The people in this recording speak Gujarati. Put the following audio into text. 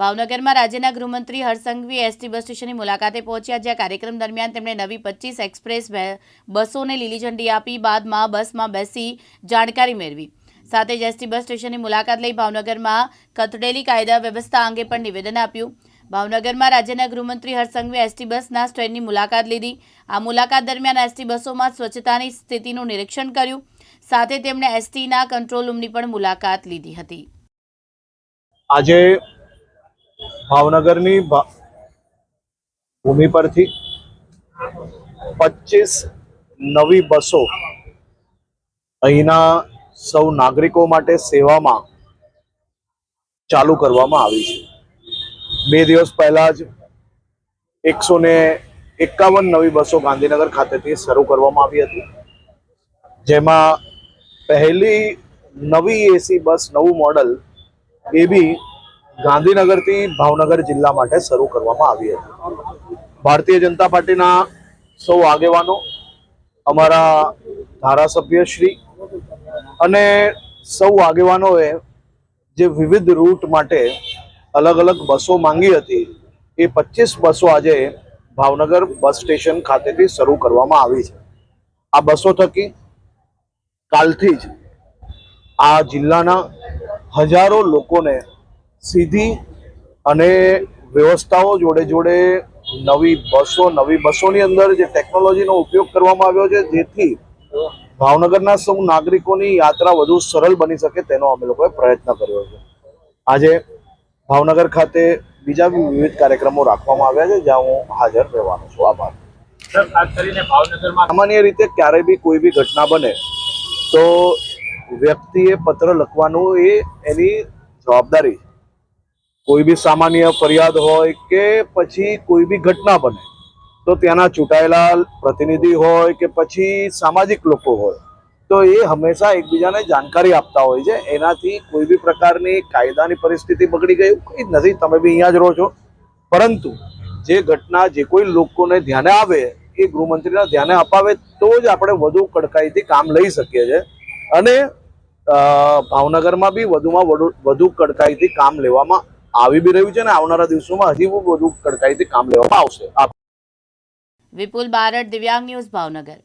ભાવનગરમાં રાજ્યના ગૃહમંત્રી હરસંઘવી એસટી બસ સ્ટેશનની મુલાકાતે પહોંચ્યા. જ્યાં કાર્યક્રમ દરમિયાન તેમણે નવી પચીસ એક્સપ્રેસ બસોને લીલી ઝંડી આપી, બાદમાં બસમાં બેસી જાણકારી મેળવી. સાથે જ એસટી બસ સ્ટેશનની મુલાકાત લઈ ભાવનગરમાં કથડેલી કાયદા વ્યવસ્થા અંગે પણ નિવેદન આપ્યું. ભાવનગરમાં રાજ્યના ગૃહમંત્રી હરસંઘવે એસટી બસના સ્ટેન્ડની મુલાકાત લીધી. આ મુલાકાત દરમિયાન એસટી બસોમાં સ્વચ્છતાની સ્થિતિનું નિરીક્ષણ કર્યું. સાથે તેમણે એસટીના કંટ્રોલ રૂમની પણ મુલાકાત લીધી હતી. આજે ભાવનગરની ભૂમિ પરથી પચીસ નવી બસો અહીંના સૌ નાગરિકો માટે સેવામાં ચાલુ કરવામાં આવી છે. બે દિવસ પહેલા જ એકસો ને એકાવન નવી બસો ગાંધીનગર ખાતેથી શરૂ કરવામાં આવી હતી. જેમાં પહેલી નવી એસી બસ, નવું મોડલ, એ બી ગાંધીનગરથી ભાવનગર જિલ્લા માટે શરૂ કરવામાં આવી હતી. ભારતીય જનતા પાર્ટીના સૌ આગેવાનો, અમારા ધારાસભ્ય શ્રી અને સૌ આગેવાનોએ જે વિવિધ રૂટ માટે અલગ અલગ બસો માંગી હતી, એ પચીસ બસો આજે ભાવનગર બસ સ્ટેશન ખાતેથી શરૂ કરવામાં આવી છે. આ બસો થકી કાલથી જ આ જિલ્લાના હજારો લોકોને સીધી અને વ્યવસ્થાઓ જોડે જોડે નવી બસો નવી બસોની અંદર જે ટેકનોલોજીનો ઉપયોગ કરવામાં આવ્યો છે જેથી ભાવનગરના સૌ નાગરિકોની યાત્રા વધુ સરળ બની શકે તેનો અમે લોકોએ પ્રયત્ન કર્યો છે. આજે ભાવનગર ખાતે બીજા વિવિધ કાર્યક્રમો રાખવામાં આવ્યા છે જ્યાં હું હાજર રહેવાનો છું. આભાર. કરીને ભાવનગરમાં સામાન્ય રીતે ક્યારે બી કોઈ બી ઘટના બને તો વ્યક્તિએ પત્ર લખવાનું એ એની જવાબદારી છે. કોઈ બી સામાન્ય ફરિયાદ હોય કે પછી કોઈ બી ઘટના બને, તો ત્યાંના ચૂંટાયેલા પ્રતિનિધિ હોય કે પછી સામાજિક લોકો હોય, તો એ હંમેશા એકબીજાને જાણકારી આપતા હોય છે. એનાથી કોઈ બી પ્રકારની કાયદાની પરિસ્થિતિ બગડી ગઈ, કંઈ નથી. તમે બી અહીંયા જ રહો છો. પરંતુ જે ઘટના જે કોઈ લોકોને ધ્યાને આવે, એ ગૃહમંત્રીના ધ્યાને અપાવે, તો જ આપણે વધુ કડકાઈથી કામ લઈ શકીએ છીએ. અને ભાવનગરમાં બી વધુમાં વધુ વધુ કડકાઈથી કામ લેવામાં આવી બી રહ્યું છે ને આવનારા દિવસોમાં હજી વધુ કડકાઈથી કામ લેવામાં આવશે. વિપુલ બારડ, દિવ્યાંગ ન્યૂઝ ભાવનગર